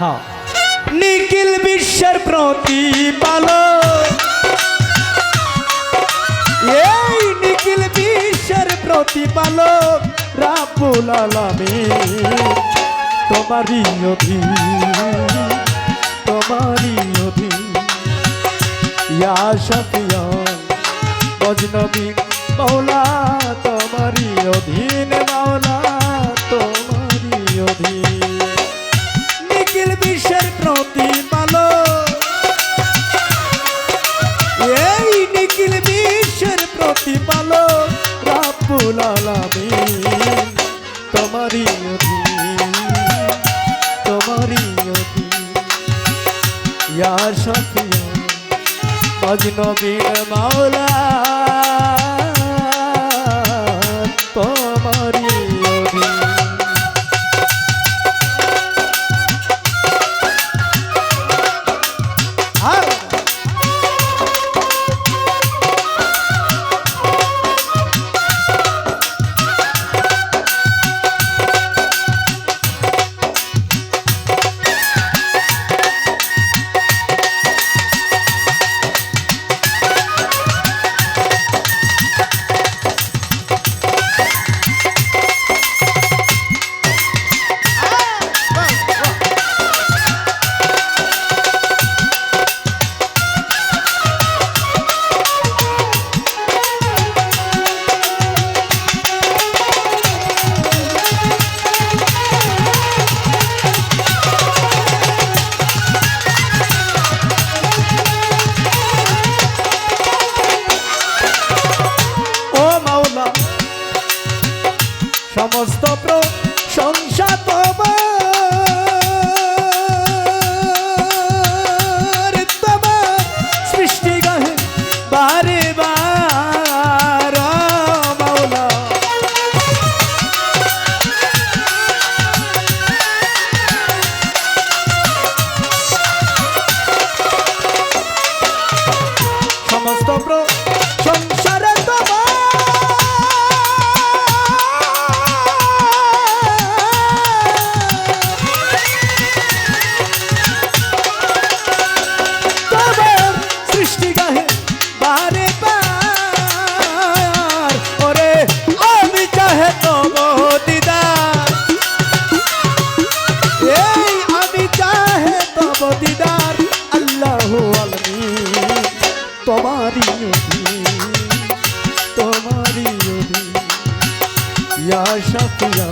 হ্যাঁ। নিখিল বিশ্বের প্রতিপালক। এই নিখিল বিশ্বের প্রতিপালক রাবুল আলামিন। তোমারই অধীন তোমারই অধীন। ইয়া শাফিয়ান মজনবী মৌলা তোমারই অধীন। নিখিল বিশ্বের প্রতিপালক। এই নিখিল বিশ্বের প্রতিপালক রাব্বুল আলামিন। তোমারই অধীন তোমারই অধীন। ইয়া শফিয়া মজনবীর মাওলা তোমারই তোমারই অধীন তোমারই অধীন ইয়া শাফিয়াল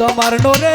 তোমার নোরে